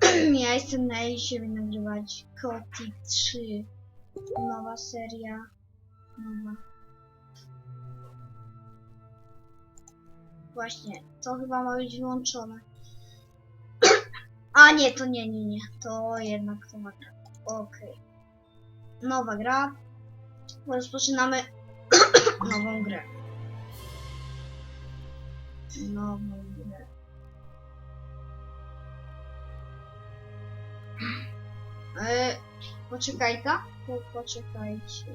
Ja jestem na i siebie nagrywać Kotik 3. Nowa seria. Nowa. Właśnie, to chyba ma być wyłączone. A nie, to nie, nie, nie. To jednak nowa gra. Okej. Nowa gra. Rozpoczynamy nową grę. Nową grę. E, poczekajka. Po, poczekajcie.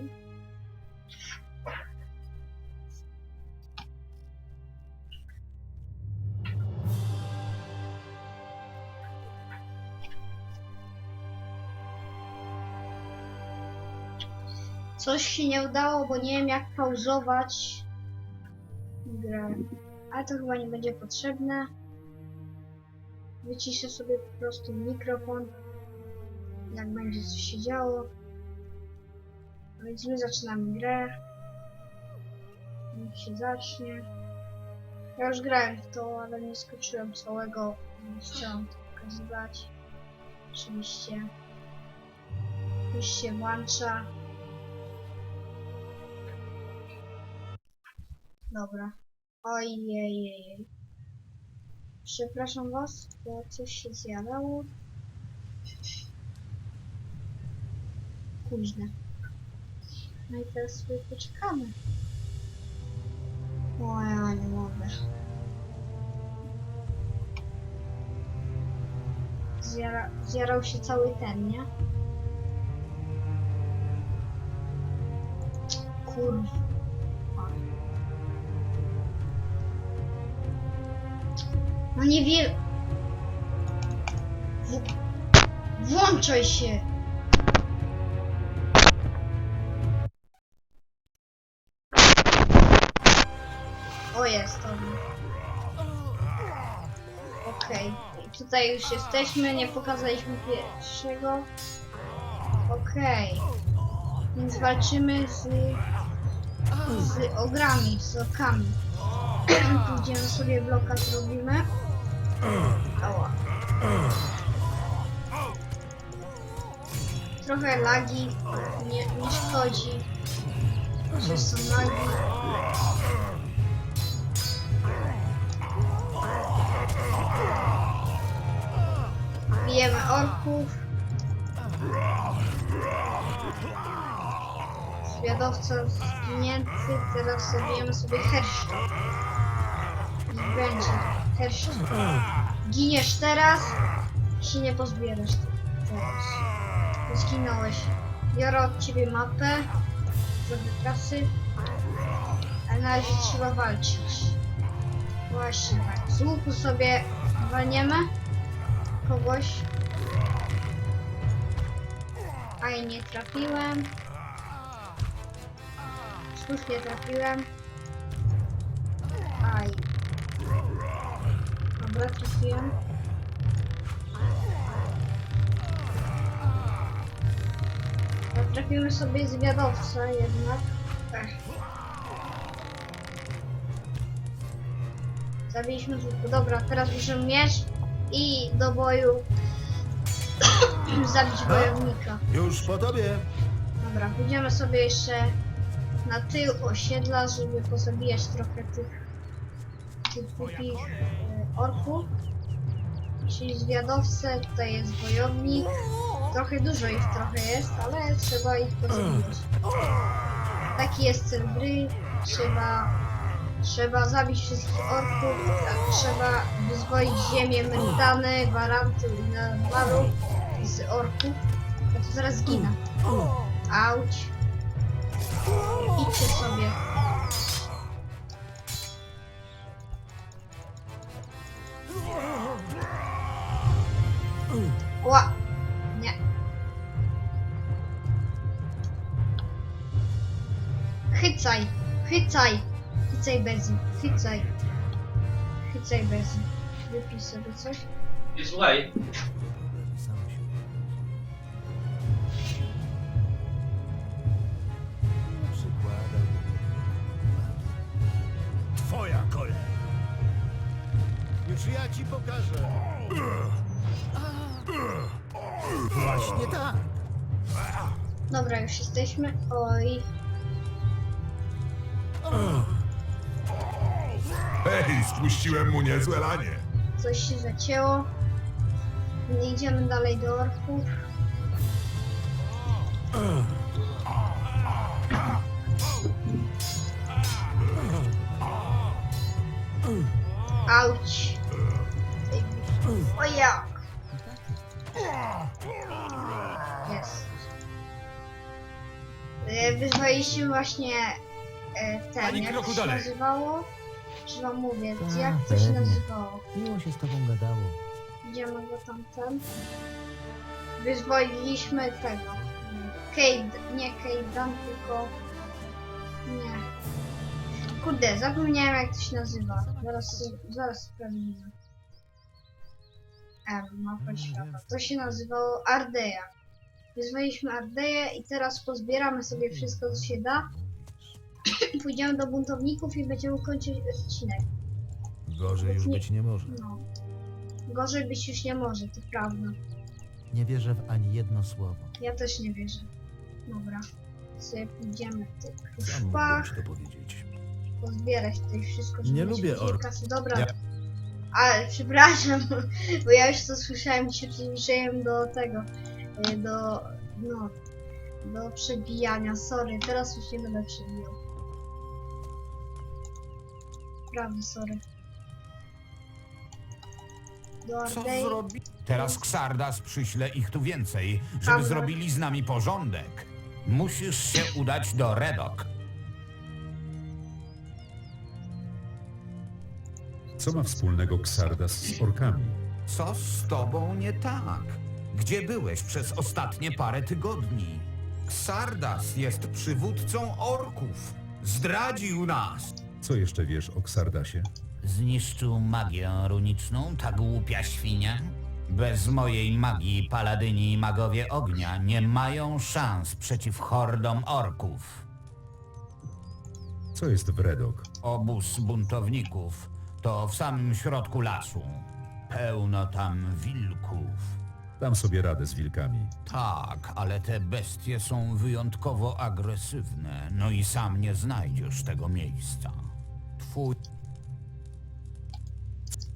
Coś się nie udało, bo nie wiem jak pauzować grę. Ale to chyba nie będzie potrzebne. Wyciszę sobie po prostu mikrofon. Jak będzie coś się działo. Więc my zaczynamy grę. Niech się zacznie. Ja już grałem w to, ale nie skończyłem całego. Nie chciałam to pokazywać. Oczywiście. Już się włącza. Dobra. Ojej. Przepraszam was, bo coś się zjadało. Późne. No i teraz sobie poczekamy. O, ja nie mogę. Zjara, zjarał się cały ten, nie? Kurwa. No nie wiem. Włączaj się! O jest on. Okej. I Tutaj już jesteśmy, nie pokazaliśmy pierwszego. Okej. Więc walczymy z... z ogrami, z orkami. Pójdziemy sobie bloka zrobimy. Ała. Trochę lagi, nie, nie szkodzi, że są lagi. Bijemy orków. Zwiadowca zginięty, teraz zabijemy sobie herszcza. I będzie herszcz. Giniesz teraz, się nie pozbierasz teraz. Zginąłeś. Biorę od ciebie mapę, trochę kasy, a na razie trzeba walczyć. Właśnie tak. Z łuku sobie walniemy kogoś. Aj, nie trafiłem. Słusznie trafiłem. Aj. Dobra, trafiłem. Trafimy sobie zwiadowcę jednak. Ech. Zabiliśmy zwykły. Dobra, teraz bierzemy miecz i do boju zabić wojownika. Już po tobie. Dobra, pójdziemy sobie jeszcze na tył osiedla, żeby pozabijać trochę tych, tych głupich e, orków. Czyli zwiadowcę, tutaj jest wojownik. Trochę dużo ich trochę jest, ale trzeba ich pozabijać. Taki jest cel gry. Trzeba, trzeba zabić wszystkich orków. tak, Trzeba wyzwolić ziemię, mentany, gwaranty i nawarów z orków. Ja to zaraz zginę. Auć. Idźcie sobie. Ła. Nie. Chycaj. Chycaj. Chycaj bez. Chycaj. Chycaj bez. Wypij sobie coś. Nie słuchaj, ci pokażę. coś nie tak. Dobra, już jesteśmy. Oj, Hej, spuściłem mu niezłe lanie. coś się zacięło. Nie idziemy dalej do orków. Auć. O jak? Jest. E, Wyzwaliśmy właśnie e, ten, Ani jak kroku to się dalej. nazywało? Czy wam mówię, Tak, jak to się pewnie. nazywało? Miło się z tobą gadało. Idziemy go tamten. Wyzwoliliśmy tego. Kate, nie Kate, tylko... Nie. Kurde, zapomniałem jak to się nazywa. Zaraz, zaraz sprawdzimy. M, mapa świata. To się nazywało Ardeja. Wyzwoliliśmy Ardeję i teraz pozbieramy sobie wszystko co się da. Pójdziemy do buntowników i będziemy kończyć odcinek. Gorzej już być nie może. No. Gorzej być już nie może, to prawda. Nie wierzę w ani jedno słowo. Ja też nie wierzę. Dobra. Sobie pójdziemy w tych Sam mógłbym ci to powiedzieć. pozbierać tutaj wszystko, żeby Nie mieć lubię więcej ork. kasy. Dobra. Ja- Ale przepraszam, bo ja już to słyszałem, się przyzwyczaiłem do tego, y, do, no, do przebijania. Sorry, teraz już nie będę przebijał. Prawda, sorry. Do Co Ardei. zrobi? Teraz Xardas przyśle ich tu więcej, żeby Dobra. zrobili z nami porządek. Musisz się udać do Redok. Co ma wspólnego Xardas z orkami? Co z tobą nie tak? Gdzie byłeś przez ostatnie parę tygodni? Xardas jest przywódcą orków. Zdradził nas. Co jeszcze wiesz o Xardasie? Zniszczył magię runiczną, ta głupia świnia? Bez mojej magii paladyni i magowie ognia nie mają szans przeciw hordom orków. Co jest w Redok? Obóz buntowników to w samym środku lasu. Pełno tam wilków. Dam sobie radę z wilkami. Tak, ale te bestie są wyjątkowo agresywne, no i sam nie znajdziesz tego miejsca. Twój.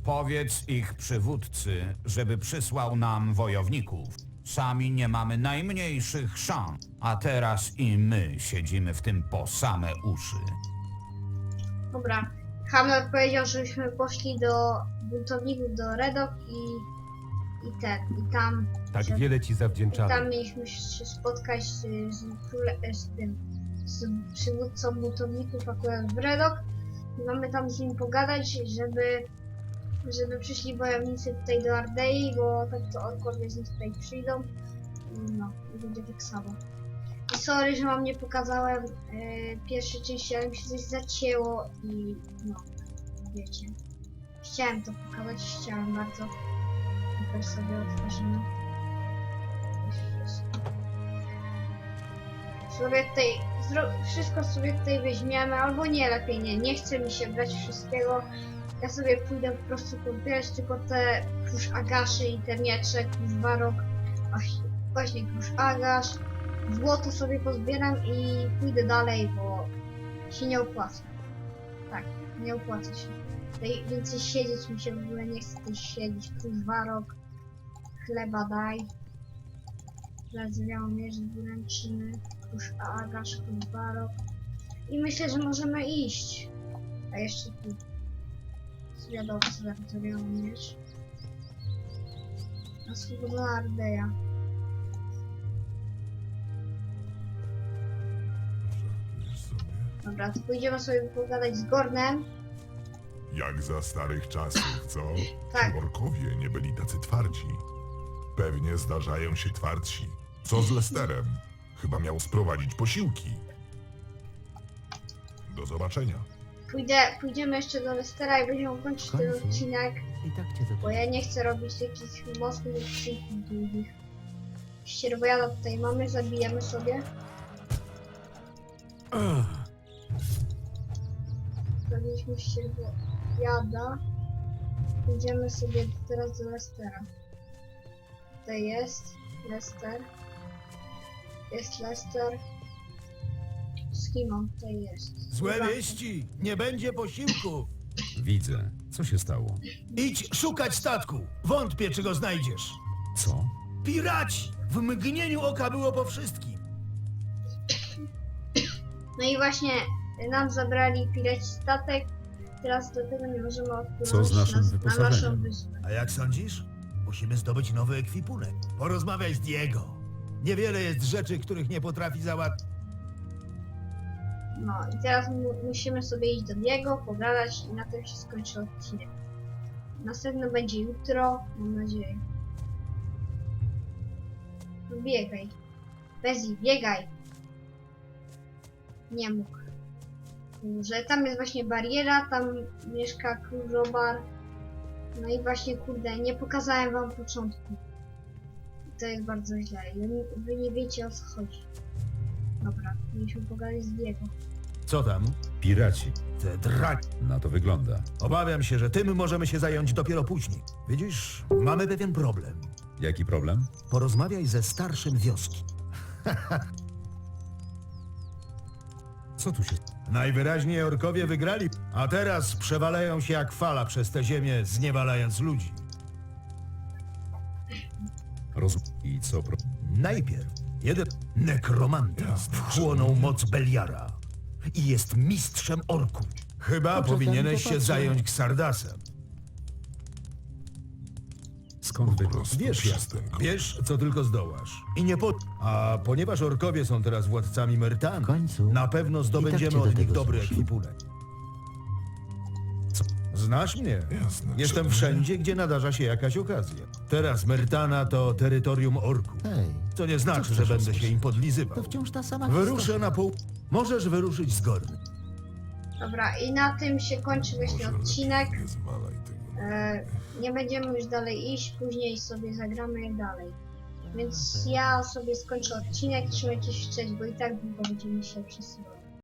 Powiedz ich przywódcy, żeby przysłał nam wojowników. Sami nie mamy najmniejszych szans, a teraz i my siedzimy w tym po same uszy. Dobra. Hamlet powiedział, żebyśmy poszli do buntowników, do Redok i, i ten, i tam, Tak Że- wiele ci zawdzięczamy. tam mieliśmy się spotkać z, z, króle, z tym, z przywódcą buntowników akurat w Redok i mamy tam z nim pogadać, żeby, żeby przyszli wojownicy tutaj do Ardei, bo tak to orkowie z nich tutaj przyjdą no, i będzie tak samo. Sorry, że wam nie pokazałem e, pierwszej części, ale mi się coś zacięło i no, wiecie. Chciałem to pokazać, chciałem bardzo. Teraz sobie otworzymy. Sobie tutaj, wszystko sobie tutaj weźmiemy, albo nie, lepiej nie, nie chce mi się brać wszystkiego. Ja sobie pójdę po prostu pobierać tylko te krusz agaszy i te miecze, krusz barok, właśnie, właśnie krusz agasz. Złoto sobie pozbieram i pójdę dalej, bo się nie opłaca. Tak, nie opłaca się. Tutaj więcej siedzieć mi się w ogóle nie chce siedzieć. Krusz warok, chleba daj. Zardzewiałą mierz wręczyny, krusz agasz, krusz warok. I myślę, że możemy iść. A jeszcze tu zwiadowcy zardzewiałą mierz. Na swobodna Ardeja. Dobra, to pójdziemy sobie pogadać z Gornem. Jak za starych czasów, co? Tak. Orkowie nie byli tacy twardzi. Pewnie zdarzają się twardsi. Co z Lesterem? Chyba miał sprowadzić posiłki. Do zobaczenia. Pójdę, pójdziemy jeszcze do Lestera i będziemy kończyć ten końcu. odcinek, I tak cię bo ja nie chcę robić takich mocnych odcinków długich. Ścierwojada tutaj mamy, zabijemy sobie. Zabiliśmy ścierwojada. Pójdziemy sobie teraz do Lestera. Tutaj jest Lester. Jest Lester. Z kim on tutaj jest? Złe wieści! Nie będzie posiłku! Widzę. Co się stało? Idź szukać statku! Wątpię, czy go znajdziesz! Co? Piraci! W mgnieniu oka było po wszystkim! No i właśnie nam zabrali piraci statek. Teraz do tego nie możemy odpłynąć Co z naszym na, na naszą wyposażeniem? wyspę. A jak sądzisz? Musimy zdobyć nowy ekwipunek. Porozmawiaj z Diego. Niewiele jest rzeczy, których nie potrafi załatwić. No i teraz mu, musimy sobie iść do niego, pogadać i na tym się skończy odcinek. Następny będzie jutro, mam nadzieję. Biegaj. Bezi, biegaj. Nie mógł. Że tam jest właśnie bariera, tam mieszka Krużobar. No i właśnie kurde, nie pokazałem wam początku. To jest bardzo źle. Wy nie- Wy nie wiecie o co chodzi. Dobra, mieliśmy pogadać z Diego. Co tam? Piraci. Te draki. Na to wygląda. Obawiam się, że tym możemy się zająć dopiero później. Widzisz, mamy pewien problem. Jaki problem? Porozmawiaj ze starszym wioski. Co tu się... Najwyraźniej orkowie wygrali, a teraz przewalają się jak fala przez tę ziemię, zniewalając ludzi. Roz... I co... Pro... Najpierw jeden nekromanta wchłonął moc Beliara i jest mistrzem orków. Chyba powinieneś się zająć Ksardasem. Prostu Wiesz, go. Wiesz, co tylko zdołasz. I nie po... A ponieważ orkowie są teraz władcami Mertan, W końcu na pewno zdobędziemy cię do od nich tego dobry zmuszę. ekwipunek. Co? Znasz mnie? Jasne, Jestem wszędzie, gdzie nadarza się jakaś okazja. Teraz Mertana to terytorium orków. Hej, To nie znaczy, Co że chcesz będę się usłyszeć? im podlizywał. to wciąż ta sama Wyruszę historia. na pół... Możesz wyruszyć z Gorny. Dobra, i na tym się kończy właśnie odcinek. Nie zwalaj tego. E, nie będziemy już dalej iść, później sobie zagramy dalej. Więc ja sobie skończę odcinek, trzymajcie się cześć, bo i tak długo będziemy się przesyłać.